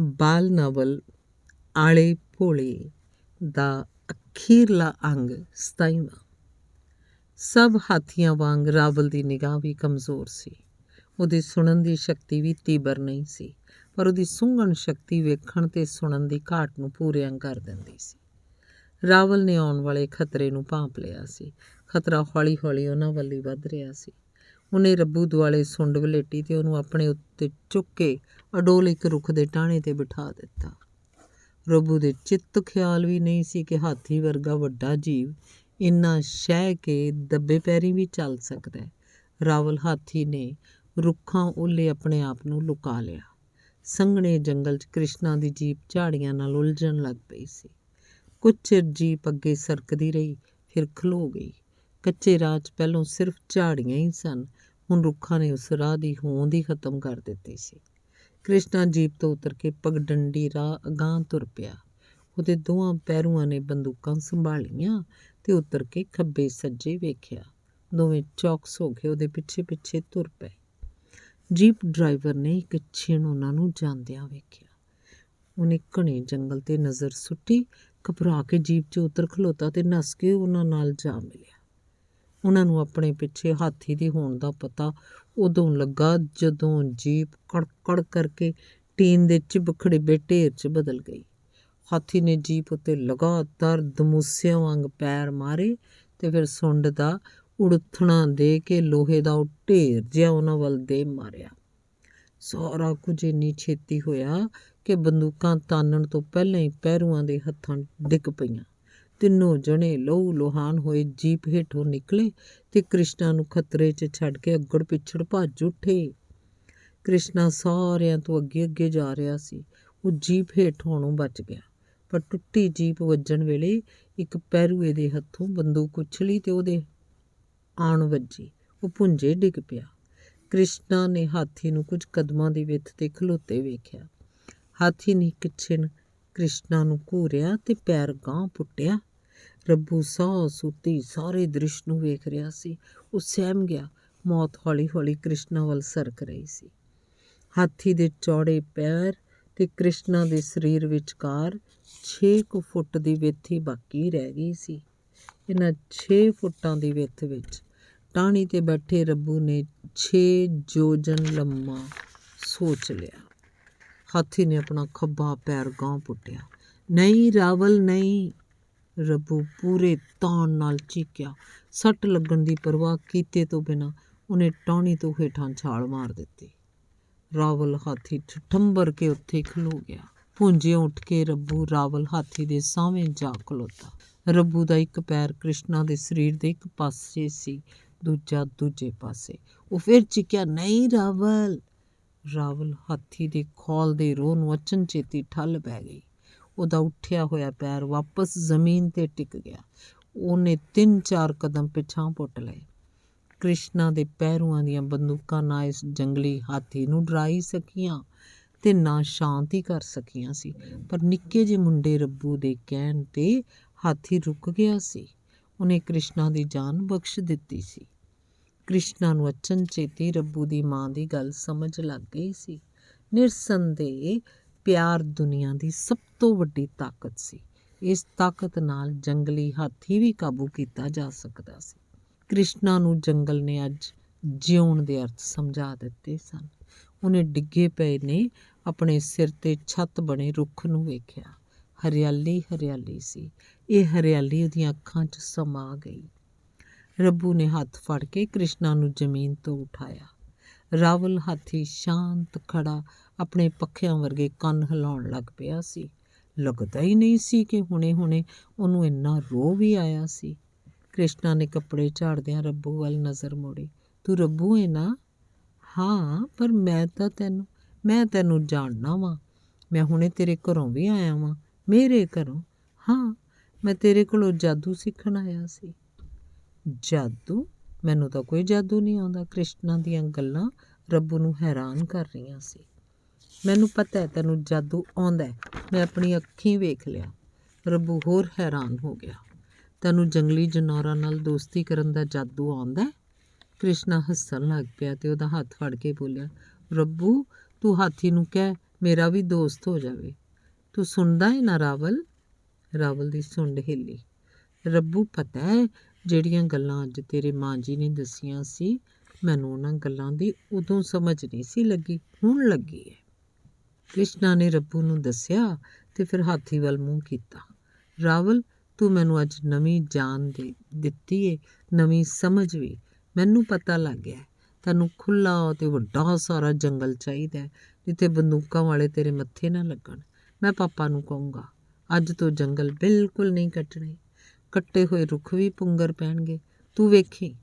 ਬਾਲ novel ਆਲੇ ਭੋਲੇ ਦਾ ਅਖੀਰਲਾ ਅੰਗ ਸਤਾਈਵਾਂ। ਸਭ ਹਾਥੀਆਂ ਵਾਂਗ ਰਾਵਲ ਦੀ ਨਿਗਾਹ ਵੀ ਕਮਜ਼ੋਰ ਸੀ। ਉਹਦੀ ਸੁਣਨ ਦੀ ਸ਼ਕਤੀ ਵੀ ਤੀਬਰ ਨਹੀਂ ਸੀ, ਪਰ ਉਹਦੀ ਸੁੰਘਣ ਸ਼ਕਤੀ ਵੇਖਣ ਤੇ ਸੁਣਨ ਦੀ ਘਾਟ ਨੂੰ ਪੂਰਿਆਂ ਕਰ ਦਿੰਦੀ ਸੀ। ਰਾਵਲ ਨੇ ਆਉਣ ਵਾਲੇ ਖਤਰੇ ਨੂੰ ਭਾਂਪ ਲਿਆ ਸੀ। ਖਤਰਾ ਹੌਲੀ-ਹੌਲੀ ਉਹਨਾਂ ਵੱਲ ਵੱਧ ਰਿਹਾ ਸੀ। ਉਹਨੇ ਰੱਬੂ ਦੁਆਲੇ ਸੁੰਡ ਵਲੇਟੀ ਤੇ ਉਹਨੂੰ ਆਪਣੇ ਉੱਤੇ ਚੁੱਕ ਕੇ ਅਡੋਲ ਇੱਕ ਰੁੱਖ ਦੇ ਟਾਹਣੇ ਤੇ ਬਿਠਾ ਦਿੱਤਾ। ਰੱਬੂ ਦੇ ਚਿੱਤ ਖਿਆਲ ਵੀ ਨਹੀਂ ਸੀ ਕਿ ਹਾਥੀ ਵਰਗਾ ਵੱਡਾ ਜੀਵ ਇੰਨਾ ਸ਼ਹਿ ਕੇ ਦੱਬੇ ਪੈਰੀ ਵੀ ਚੱਲ ਸਕਦਾ ਹੈ। ਰਾਵਲ ਹਾਥੀ ਨੇ ਰੁੱਖਾਂ ਉੱਲੇ ਆਪਣੇ ਆਪ ਨੂੰ ਲੁਕਾ ਲਿਆ। ਸੰਘਣੇ ਜੰਗਲ 'ਚ ਕ੍ਰਿਸ਼ਨਾ ਦੀ ਜੀਪ ਝਾੜੀਆਂ ਨਾਲ ਉਲਝਣ ਲੱਗ ਪਈ ਸੀ। ਕੁਝ ਚਿਰ ਜੀਪ ਅੱਗੇ ਸਰਕਦੀ ਰਹੀ, ਫਿਰ ਖਲੋ ਗਈ। ਕੱਚੇ ਰਾਹ 'ਚ ਪਹਿਲੋਂ ਸਿਰਫ ਝਾੜੀਆਂ ਹੀ ਸਨ, ਹੁਣ ਰੁੱਖਾਂ ਨੇ ਉਸ ਰਾਹ ਦੀ ਹੋਂਦ ਹੀ ਖਤਮ ਕਰ ਦਿੱਤੀ ਸੀ। ਕ੍ਰਿਸ਼ਨਾ ਜੀਪ ਤੋਂ ਉਤਰ ਕੇ ਪਗਡੰਡੀ ਰਾਹ ਅਗਾਂਹ ਤੁਰ ਪਿਆ। ਉਹਦੇ ਦੋਹਾਂ ਪੈਰੂਆਂ ਨੇ ਬੰਦੂਕਾਂ ਸੰਭਾਲੀਆਂ ਤੇ ਉਤਰ ਕੇ ਖੱਬੇ ਸੱਜੇ ਵੇਖਿਆ। ਦੋਵੇਂ ਚੌਕਸ ਹੋ ਕੇ ਉਹਦੇ ਪਿੱਛੇ ਪਿੱਛੇ ਤੁਰ ਪਏ। ਜੀਪ ਡਰਾਈਵਰ ਨੇ ਇੱਕ ਛਿਣ ਉਹਨਾਂ ਨੂੰ ਜਾਂਦਿਆਂ ਵੇਖਿਆ। ਉਹਨੇ ਘਣੇ ਜੰਗਲ ਤੇ ਨਜ਼ਰ ਸੁੱਟੀ, ਘਬਰਾ ਕੇ ਜੀਪ 'ਚ ਉਤਰ ਖਲੋਤਾ ਤੇ ਨੱਸ ਕੇ ਉਹਨਾਂ ਨਾਲ ਜਾ ਮਿਲਿਆ। ਉਹਨਾਂ ਨੂੰ ਆਪਣੇ ਪਿੱਛੇ ਹਾਥੀ ਦੇ ਹੋਣ ਦਾ ਪਤਾ ਉਦੋਂ ਲੱਗਾ ਜਦੋਂ ਜੀਪ ਕੜਕੜ ਕਰਕੇ ਟੀਨ ਦੇ ਚਿਬਖੜੇ ਢੇਰ 'ਚ ਬਦਲ ਗਈ। ਹਾਥੀ ਨੇ ਜੀਪ ਉੱਤੇ ਲਗਾਤਾਰ ਦਮੂਸਿਆਂ ਵਾਂਗ ਪੈਰ ਮਾਰੇ ਤੇ ਫਿਰ ਸੁੰਡ ਦਾ ਉੜਥਣਾ ਦੇ ਕੇ ਲੋਹੇ ਦਾ ਉਹ ਢੇਰ ਜਿਹਾ ਉਹਨਾਂ ਵੱਲ ਦੇ ਮਾਰਿਆ। ਸਾਰਾ ਕੁਝ ਇੰਨੀ ਛੇਤੀ ਹੋਇਆ ਕਿ ਬੰਦੂਕਾਂ ਤਾਨਣ ਤੋਂ ਪਹਿਲਾਂ ਹੀ ਪਹਿਰੂਆਂ ਦੇ ਹੱਥਾਂ ਡਿੱਗ ਪਈਆਂ। ਤਿੰਨੋਂ ਜਣੇ ਲਹੂ ਲੋਹਾਨ ਹੋਏ ਜੀਪ ਹੇਠੋਂ ਨਿਕਲੇ ਤੇ ਕ੍ਰਿਸ਼ਨਾ ਨੂੰ ਖਤਰੇ 'ਚ ਛੱਡ ਕੇ ਅੱਗੜ ਪਿੱਛੜ ਭੱਜ ਉੱਠੇ। ਕ੍ਰਿਸ਼ਨਾ ਸਾਰਿਆਂ ਤੋਂ ਅੱਗੇ ਅੱਗੇ ਜਾ ਰਿਹਾ ਸੀ। ਉਹ ਜੀਪ ਹੇਠੋਂ ਨੂੰ ਬਚ ਗਿਆ। ਪਰ ਟੁੱਟੀ ਜੀਪ ਵੱਜਣ ਵੇਲੇ ਇੱਕ ਪੈਰੂਏ ਦੇ ਹੱਥੋਂ ਬੰਦੂਕ ਉਛਲੀ ਤੇ ਉਹਦੇ ਆਣ ਵੱਜੀ। ਉਹ ਪੁੰਜੇ ਡਿੱਗ ਪਿਆ। ਕ੍ਰਿਸ਼ਨਾ ਨੇ ਹਾਥੀ ਨੂੰ ਕੁਝ ਕਦਮਾਂ ਦੀ ਵਿੱਥ ਤੇ ਖਲੋਤੇ ਵੇਖਿਆ। ਹਾਥੀ ਨੇ ਇੱਕ ਛਿਣ ਕ੍ਰਿਸ਼ਨਾ ਨੂੰ ਘੂਰਿਆ ਤੇ ਪੈਰ ਗਾਂ ਪੁੱਟਿਆ। ਰੱਬੂ ਸੌ ਸੁੱਤੀ, ਸਾਰੇ ਦ੍ਰਿਸ਼ ਨੂੰ ਵੇਖ ਰਿਹਾ ਸੀ। ਉਹ ਸਹਿਮ ਗਿਆ, ਮੌਤ ਹੌਲੀ-ਹੌਲੀ ਕ੍ਰਿਸ਼ਨਾ ਵੱਲ ਸਰਕ ਰਹੀ ਸੀ। ਹਾਥੀ ਦੇ ਚੌੜੇ ਪੈਰ ਤੇ ਕ੍ਰਿਸ਼ਨਾ ਦੇ ਸਰੀਰ ਵਿਚਕਾਰ 6 ਕੁ ਫੁੱਟ ਦੀ ਵਿੱਥੀ ਬਾਕੀ ਰਹਿ ਗਈ ਸੀ। ਇਹਨਾਂ 6 ਫੁੱਟਾਂ ਦੀ ਵਿੱਥ ਵਿੱਚ ਟਾਹਣੀ ਤੇ ਬੈਠੇ ਰੱਬੂ ਨੇ 6 ਜੋਜਨ ਲੰਮਾ ਸੋਚ ਲਿਆ। ਹਾਥੀ ਨੇ ਆਪਣਾ ਖੱਬਾ ਪੈਰ ਗਾਂ ਪੁੱਟਿਆ। ਨਹੀਂ ਰਾਵਲ, ਨਹੀਂ ਰੱਬੂ, ਪੂਰੇ ਤਾਣ ਨਾਲ ਚੀਕਿਆ। ਸੱਟ ਲੱਗਣ ਦੀ ਪਰਵਾਹ ਕੀਤੇ ਤੋਂ ਬਿਨਾ ਉਹਨੇ ਟਾਹਣੀ ਤੋਂ ਹੇਠਾਂ ਛਾਲ ਮਾਰ ਦਿੱਤੀ। ਰਾਵਲ ਹਾਥੀ ਠੰਬਰ ਕੇ ਉੱਥੇ ਖਲੋ ਗਿਆ। ਪੁੰਜੇ ਉੱਠ ਕੇ ਰੱਬੂ ਰਾਵਲ ਹਾਥੀ ਦੇ ਸਾਹਵੇਂ ਜਾ ਖਲੋਤਾ। ਰੱਬੂ ਦਾ ਇੱਕ ਪੈਰ ਕ੍ਰਿਸ਼ਨਾ ਦੇ ਸਰੀਰ ਦੇ ਇੱਕ ਪਾਸੇ ਸੀ, ਦੂਜਾ ਦੂਜੇ ਪਾਸੇ। ਉਹ ਫਿਰ ਚੀਕਿਆ, ਨਹੀਂ ਰਾਵਲ ਰਾਵਲ ਹਾਥੀ ਦੇ ਖੋਲ ਦੇ ਰੋਹ ਨੂੰ ਅਚਨਚੇਤੀ ਠੱਲ ਪੈ ਗਈ। ਉਹਦਾ ਉੱਠਿਆ ਹੋਇਆ ਪੈਰ ਵਾਪਸ ਜ਼ਮੀਨ ਤੇ ਟਿਕ ਗਿਆ। ਉਹਨੇ ਤਿੰਨ ਚਾਰ ਕਦਮ ਪਿਛਾਂ ਪੁੱਟ ਲਏ। ਕ੍ਰਿਸ਼ਨਾ ਦੇ ਪੈਰੂਆਂ ਦੀਆਂ ਬੰਦੂਕਾਂ ਨਾ ਇਸ ਜੰਗਲੀ ਹਾਥੀ ਨੂੰ ਡਰਾਈ ਸਕੀਆਂ ਤੇ ਨਾ ਸ਼ਾਂਤੀ ਕਰ ਸਕੀਆਂ ਸੀ। ਪਰ ਨਿੱਕੇ ਜਿਹੇ ਮੁੰਡੇ ਰੱਬੂ ਦੇ ਕਹਿਣ ਤੇ ਹਾਥੀ ਰੁਕ ਗਿਆ ਸੀ। ਉਹਨੇ ਕ੍ਰਿਸ਼ਨਾ ਦੀ ਜਾਨ ਬਖਸ਼ ਦਿੱਤੀ ਸੀ। ਕ੍ਰਿਸ਼ਨਾ ਨੂੰ ਅਚਨਚੇਤੀ ਰੱਬੂ ਦੀ ਮਾਂ ਦੀ ਗੱਲ ਸਮਝ ਲੱਗ ਗਈ ਸੀ। ਨਿਰਸੰਦੇਹ ਪਿਆਰ ਦੁਨੀਆ ਦੀ ਸਭ ਤੋਂ ਵੱਡੀ ਤਾਕਤ ਸੀ। ਇਸ ਤਾਕਤ ਨਾਲ ਜੰਗਲੀ ਹਾਥੀ ਵੀ ਕਾਬੂ ਕੀਤਾ ਜਾ ਸਕਦਾ ਸੀ। ਕ੍ਰਿਸ਼ਨਾ ਨੂੰ ਜੰਗਲ ਨੇ ਅੱਜ ਜਿਉਣ ਦੇ ਅਰਥ ਸਮਝਾ ਦਿੱਤੇ ਸਨ। ਉਹਨੇ ਡਿੱਗੇ ਪਏ ਨੇ ਆਪਣੇ ਸਿਰ ਤੇ ਛੱਤ ਬਣੇ ਰੁੱਖ ਨੂੰ ਵੇਖਿਆ। ਹਰਿਆਲੀ ਹਰਿਆਲੀ ਸੀ। ਇਹ ਹਰਿਆਲੀ ਉਹਦੀਆਂ ਅੱਖਾਂ 'ਚ ਸਮਾ ਗਈ। ਰੱਬੂ ਨੇ ਹੱਥ ਫੜ ਕੇ ਕ੍ਰਿਸ਼ਨਾ ਨੂੰ ਜ਼ਮੀਨ ਤੋਂ ਉਠਾਇਆ। ਰਾਵਲ ਹਾਥੀ ਸ਼ਾਂਤ ਖੜਾ ਆਪਣੇ ਪੱਖਿਆਂ ਵਰਗੇ ਕੰਨ ਹਿਲਾਉਣ ਲੱਗ ਪਿਆ ਸੀ। ਲੱਗਦਾ ਹੀ ਨਹੀਂ ਸੀ ਕਿ ਹੁਣੇ-ਹੁਣੇ ਉਹਨੂੰ ਇੰਨਾ ਰੋ ਵੀ ਆਇਆ ਸੀ। ਕ੍ਰਿਸ਼ਨਾ ਨੇ ਕੱਪੜੇ ਝਾੜਦਿਆਂ ਰੱਬੂ ਵੱਲ ਨਜ਼ਰ ਮੋੜੀ। ਤੂੰ ਰੱਬੂ ਹੈ ਨਾ? ਹਾਂ, ਪਰ ਮੈਂ ਤਾਂ ਤੈਨੂੰ, ਮੈਂ ਤੈਨੂੰ ਜਾਣਨਾ ਵਾਂ। ਮੈਂ ਹੁਣੇ ਤੇਰੇ ਘਰੋਂ ਵੀ ਆਇਆ ਵਾਂ, ਮੇਰੇ ਘਰੋਂ? ਹਾਂ, ਮੈਂ ਤੇਰੇ ਕੋਲੋਂ ਜਾਦੂ ਸਿੱਖਣ ਆਇਆ ਸੀ। ਜਾਦੂ? ਮੈਨੂੰ ਤਾਂ ਕੋਈ ਜਾਦੂ ਨਹੀਂ ਆਉਂਦਾ। ਕ੍ਰਿਸ਼ਨਾ ਦੀਆਂ ਗੱਲਾਂ ਰੱਬੂ ਨੂੰ ਹੈਰਾਨ ਕਰ ਰਹੀਆਂ ਸੀ। ਮੈਨੂੰ ਪਤਾ ਹੈ ਤੈਨੂੰ ਜਾਦੂ ਆਉਂਦਾ ਹੈ। ਮੈਂ ਆਪਣੀ ਅੱਖੀਂ ਵੇਖ ਲਿਆ। ਰੱਬੂ ਹੋਰ ਹੈਰਾਨ ਹੋ ਗਿਆ। ਤੈਨੂੰ ਜੰਗਲੀ ਜਨੌਰਾਂ ਨਾਲ ਦੋਸਤੀ ਕਰਨ ਦਾ ਜਾਦੂ ਆਉਂਦਾ ਹੈ? ਕ੍ਰਿਸ਼ਨਾ ਹੱਸਣ ਲੱਗ ਪਿਆ ਤੇ ਉਹਦਾ ਹੱਥ ਫੜ ਕੇ ਬੋਲਿਆ, ਰੱਬੂ, ਤੂੰ ਹਾਥੀ ਨੂੰ ਕਹਿ, ਮੇਰਾ ਵੀ ਦੋਸਤ ਹੋ ਜਾਵੇ। ਤੂੰ ਸੁਣਦਾ ਹੈ ਨਾ ਰਾਵਲ? ਰਾਵਲ ਦੀ ਸੁੰਡ ਹਿੱਲੀ। ਰੱਬੂ, ਪਤਾ ਹੈ ਜਿਹੜੀਆਂ ਗੱਲਾਂ ਅੱਜ ਤੇਰੇ ਮਾਂ ਜੀ ਨੇ ਦੱਸੀਆਂ ਸੀ ਮੈਨੂੰ ਉਹਨਾਂ ਗੱਲਾਂ ਦੀ ਉਦੋਂ ਸਮਝ ਨਹੀਂ ਸੀ ਲੱਗੀ ਹੁਣ ਲੱਗੀ ਹੈ। ਕ੍ਰਿਸ਼ਨਾ ਨੇ ਰੱਬੂ ਨੂੰ ਦੱਸਿਆ ਤੇ ਫਿਰ ਹਾਥੀ ਵੱਲ ਮੂੰਹ ਕੀਤਾ। ਰਾਵਲ ਤੂੰ ਮੈਨੂੰ ਅੱਜ ਨਵੀਂ ਜਾਨ ਦੇ ਦਿੱਤੀ ਏ ਨਵੀਂ ਸਮਝ ਵੀ। ਮੈਨੂੰ ਪਤਾ ਲੱਗ ਗਿਆ ਤੈਨੂੰ ਖੁੱਲਾ ਤੇ ਵੱਡਾ ਸਾਰਾ ਜੰਗਲ ਚਾਹੀਦਾ ਹੈ, ਜਿੱਥੇ ਬੰਦੂਕਾਂ ਵਾਲੇ ਤੇਰੇ ਮੱਥੇ ਨਾ ਲੱਗਣ। ਮੈਂ ਪਾਪਾ ਨੂੰ ਕਹੂੰਗਾ ਅੱਜ ਤੋਂ ਜੰਗਲ ਬਿਲਕੁਲ ਨਹੀਂ ਕੱਟਣੇ। ਕੱਟੇ ਹੋਏ ਰੁੱਖ ਵੀ ਪੁੰਗਰ ਪੈਣਗੇ। ਤੂੰ ਵੇਖੀ,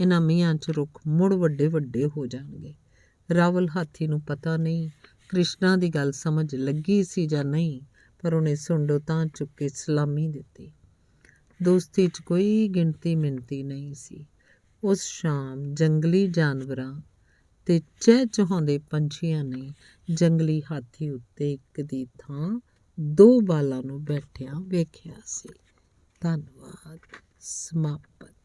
ਇਹਨਾਂ ਮੀਆਂ ਚ ਰੁੱਖ ਮੁੜ ਵੱਡੇ ਵੱਡੇ ਹੋ ਜਾਣਗੇ। ਰਾਵਲ ਹਾਥੀ ਨੂੰ ਪਤਾ ਨਹੀਂ, ਕ੍ਰਿਸ਼ਨਾ ਦੀ ਗੱਲ ਸਮਝ ਲੱਗੀ ਸੀ ਜਾਂ ਨਹੀਂ, ਪਰ ਉਹਨੇ ਸੁੰਡੋ ਤਾਂ ਚੁੱਕ ਕੇ ਸਲਾਮੀ ਦਿੱਤੀ। ਦੋਸਤੀ 'ਚ ਕੋਈ ਗਿਣਤੀ ਮਿਣਤੀ ਨਹੀਂ ਸੀ। ਉਸ ਸ਼ਾਮ ਜੰਗਲੀ ਜਾਨਵਰਾਂ ਤੇ ਚਹਿ ਚਹਾਉਂਦੇ ਪੰਛੀਆਂ ਨੇ ਜੰਗਲੀ ਹਾਥੀ ਉੱਤੇ ਇੱਕ ਦੀ ਥਾਂ ਦੋ ਬਾਲਾਂ ਨੂੰ ਬੈਠਿਆਂ ਵੇਖਿਆ ਸੀ। ਧੰਨਵਾਦ। ਸਮਾਪਤ।